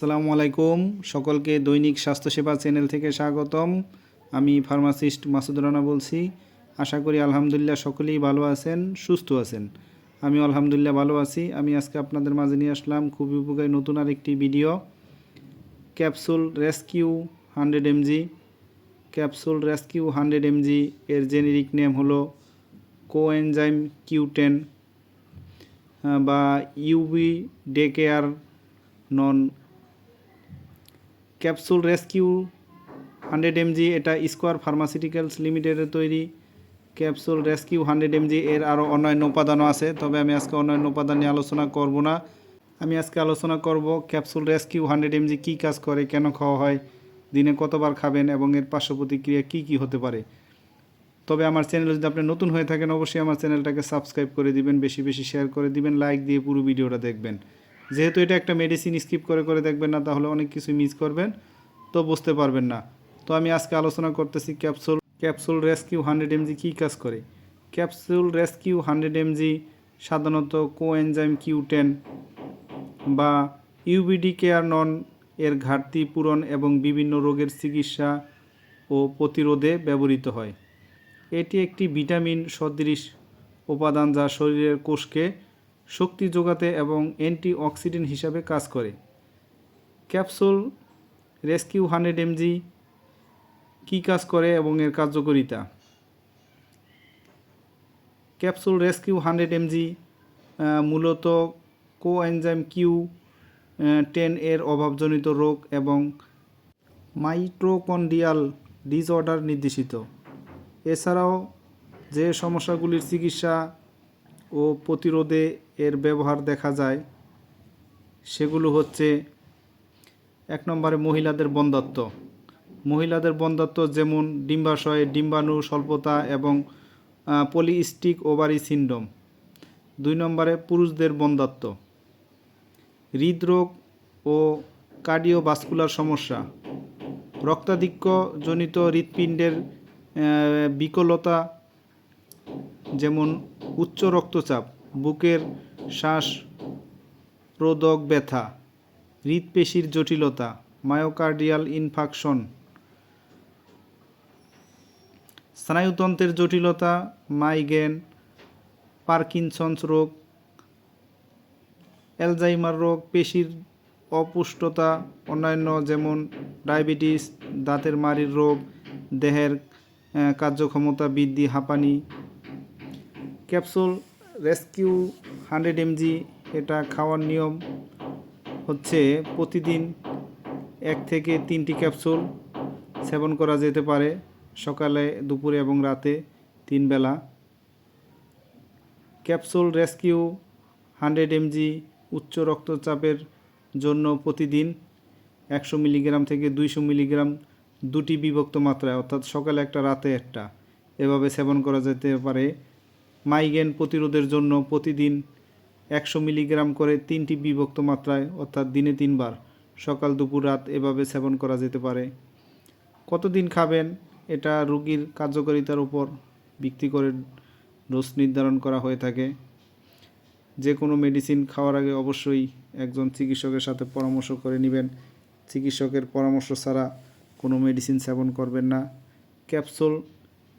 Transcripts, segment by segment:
আসসালামু আলাইকুম। সকলকে দৈনিক স্বাস্থ্যসেবা চ্যানেল থেকে স্বাগতম। আমি ফার্মাসিস্ট মাসুদ রানা বলছি। আশা করি আলহামদুলিল্লাহ সকলেই ভালো আছেন, সুস্থ আছেন। আমি আলহামদুলিল্লাহ ভালো আছি। আমি আজকে আপনাদের মাঝে নিয়ে আসলাম খুবই উপকারী নতুন আরেকটি video. Capsule Rescue hundred mg. Capsule Rescue hundred mg এর জেনেরিক নেম হলো কোএনজাইম কিউ টেন বা ubidecarenone capsule Rescue, hundred mg, এটা স্কোয়ার ফার্মাসিউটিক্যালস লিমিটেডের তৈরি। ক্যাপসুল রেস্কিউ, হান্ড্রেড এমজি, এর আরও অন্যান্য উপাদানও আছে। তবে আমি আজকে অন্যান্য উপাদান নিয়ে আলোচনা করব না। আমি আজকে আলোচনা করব ক্যাপসুল রেস্কিউ, হান্ড্রেড এমজি কী কাজ করে, কেন খাওয়া হয়, দিনে কতবার খাবেন এবং এর পার্শ্ব প্রতিক্রিয়া কী কী হতে পারে। তবে আমার চ্যানেল যদি আপনি নতুন হয়ে থাকেন, অবশ্যই আমার চ্যানেলটাকে সাবস্ক্রাইব করে দিবেন, বেশি বেশি শেয়ার করে দিবেন, লাইক দিয়ে পুরো ভিডিওটা দেখবেন। যেহেতু এটা একটা মেডিসিন স্কিপ করে করে দেখবেন না, তাহলে অনেক কিছু মিস করবেন, তো বুঝতে পারবেন না। তো আমি আজকে আলোচনা করতেছি capsule capsule rescue hundred mg কী কাজ করে? ক্যাপসুল রেস্কিউ হান্ড্রেড এমজি সাধারণত কোএনজাইম কিউ টেন বা ইউবিডি কেয়ার নন এর ঘাটতি পূরণ এবং বিভিন্ন রোগের চিকিৎসা ও প্রতিরোধে ব্যবহৃত হয়। এটি একটি ভিটামিন সদৃশ উপাদান যা শরীরের কোষকে শক্তি যোগাতে এবং অ্যান্টি অক্সিডেন্ট হিসাবে কাজ করে। ক্যাপসুল রেস্কিউ হান্ড্রেড এমজি কী কাজ করে এবং এর কার্যকারিতা? ক্যাপসুল রেস্কিউ হান্ড্রেড এমজি মূলত কোএনজাইম কিউ টেন এর অভাবজনিত রোগ এবং মাইট্রোকন্ডিয়াল ডিসঅর্ডার নির্দেশিত। এছাড়াও যে সমস্যাগুলির চিকিৎসা ও প্রতিরোধে এর ব্যবহার দেখা যায়। সেগুলো হচ্ছে এক নম্বরে মহিলাদের বন্ধাত্ব মহিলাদের বন্ধাত্ব যেমন ডিম্বাশয়, ডিম্বাণু, স্বল্পতা এবং পলিস্টিক ওভারি সিন্ড্রোম। দুই নম্বরে পুরুষদের বন্ধাত্ব হৃদরোগ ও কার্ডিওভাস্কুলার সমস্যা। রক্তাধিক্যজনিত হৃৎপিণ্ডের বিকলতা যেমন উচ্চ রক্তচাপ, বুকের শ্বাস রোধক ব্যথা, হৃৎপেশির জটিলতা, মায়োকার্ডিয়াল ইনফাকশন, স্নায়ুতন্ত্রের জটিলতা, মাইগ্রেন, পার্কিনসন্স রোগ, অ্যালজাইমার রোগ, পেশির অপুষ্টতা, অন্যান্য যেমন ডায়াবেটিস, দাঁতের মাড়ির রোগ, দেহের কার্যক্ষমতা বৃদ্ধি, হাঁপানি ক্যাপসুল, রেস্কিউ, হান্ড্রেড এমজি, এটা খাওয়ার নিয়ম হচ্ছে প্রতিদিন এক থেকে তিনটি ক্যাপসুল সেবন করা যেতে পারে সকালে, দুপুরে এবং রাতে তিন বেলা। ক্যাপসুল, রেস্কিউ, হান্ড্রেড এমজি উচ্চ রক্তচাপের জন্য প্রতিদিন একশো মিলিগ্রাম থেকে দুইশো মিলিগ্রাম দুটি বিভক্ত মাত্রায়, অর্থাৎ সকালে একটা, রাতে একটা। এভাবে সেবন করা যেতে পারে মাইগ্রেন প্রতিরোধের জন্য প্রতিদিন একশো মিলিগ্রাম করে তিনটি বিভক্ত মাত্রায়, অর্থাৎ দিনে তিনবার, সকাল, দুপুর, রাত এভাবে সেবন করা যেতে পারে। কতদিন খাবেন? এটা রোগীর কার্যকারিতার উপর ভিত্তি করে ডোজ নির্ধারণ করা হয়ে থাকে। যে কোনো মেডিসিন খাওয়ার আগে অবশ্যই একজন চিকিৎসকের সাথে পরামর্শ করে নেবেন। চিকিৎসকের পরামর্শ ছাড়া কোনো মেডিসিন সেবন করবেন না। ক্যাপসুল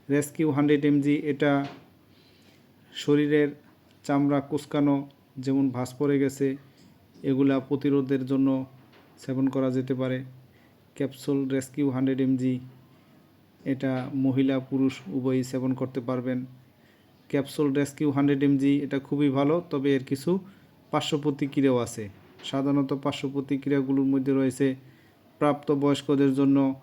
রেস্কিউ হান্ড্রেড এমজি, এটা শরীরের চামড়া কুচকানো যেমন ভাঁজ পড়ে গেছে, এগুলা প্রতিরোধের জন্য সেবন করা যেতে পারে। ক্যাপসুল রেস্কিউ হান্ড্রেড এমজি, এটা মহিলা পুরুষ উভয়ই সেবন করতে পারবেন। ক্যাপসুল রেস্কিউ হান্ড্রেড এমজি, এটা খুবই ভালো, তবে এর কিছু পার্শ্ব প্রতিক্রিয়াও আছে। সাধারণত পার্শ্ব প্রতিক্রিয়াগুলোর মধ্যে রয়েছে প্রাপ্তবয়স্কদের জন্য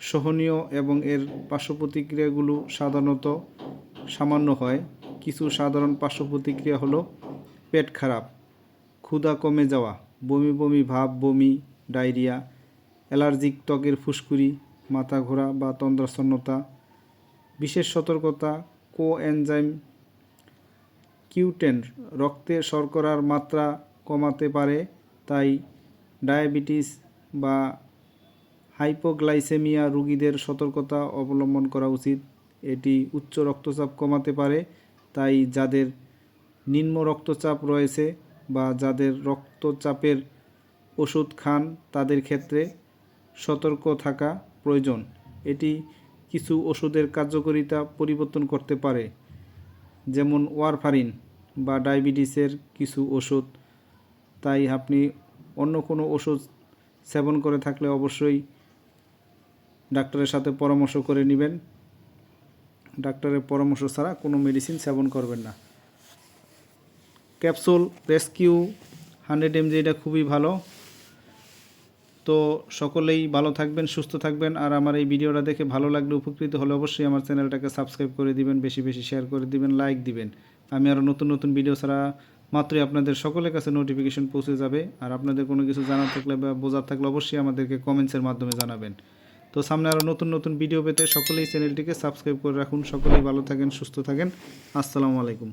সহনীয় এবং এর পার্শ্ব প্রতিক্রিয়াগুলো সাধারণত সামান্য হয়। কিছু সাধারণ পার্শ্ব প্রতিক্রিয়া হলো, পেট খারাপ, ক্ষুধা কমে যাওয়া, বমি বমি ভাব, বমি, ডায়রিয়া, অ্যালার্জিক ত্বকের ফুসকুড়ি, মাথা ঘোরা বা তন্দ্রাচ্ছন্নতা বিশেষ সতর্কতা কো এনজাইম কিউটেন, রক্তে শর্করার মাত্রা কমাতে পারে, তাই ডায়াবেটিস বা হাইপোগ্লাইসেমিয়া রোগীদের সতর্কতা অবলম্বন করা উচিত। এটি উচ্চ রক্তচাপ কমাতে পারে, তাই যাদের নিম্ন রক্তচাপ রয়েছে বা যাদের রক্তচাপের ওষুধ খান, তাদের ক্ষেত্রে সতর্ক থাকা প্রয়োজন। এটি কিছু ওষুধের কার্যকারিতা পরিবর্তন করতে পারে, যেমন ওয়ারফারিন বা ডায়াবেটিসের কিছু ওষুধ। তাই আপনি অন্য কোনো ওষুধ সেবন করে থাকলে অবশ্যই ডাক্তারের সাথে পরামর্শ করে নেবেন। ডাক্তারের পরামর্শ ছাড়া কোনো মেডিসিন সেবন করবেন না। ক্যাপসুল রেস্কিউ হান্ড্রেড এমজি এটা খুবই ভালো। তো সকলেই ভালো থাকবেন, সুস্থ থাকবেন। আর আমার এই ভিডিওটা দেখে ভালো লাগলে, উপকৃত হলে অবশ্যই আমার চ্যানেলটাকে সাবস্ক্রাইব করে দিবেন, বেশি বেশি শেয়ার করে দিবেন লাইক দিবেন। আমি আরও নতুন নতুন ভিডিও ছাড়া মাত্রই আপনাদের সকলের কাছে নোটিফিকেশন পৌঁছে যাবে। আর আপনাদের কোনো কিছু জানার থাকলে বা বোঝার থাকলে অবশ্যই আমাদেরকে কমেন্টসের মাধ্যমে জানাবেন। তো সামনে আরও নতুন নতুন ভিডিও পেতে সকলেই চ্যানেলটিকে সাবস্ক্রাইব করে রাখুন। সকলেই ভালো থাকেন, সুস্থ থাকেন। আসসালামু আলাইকুম।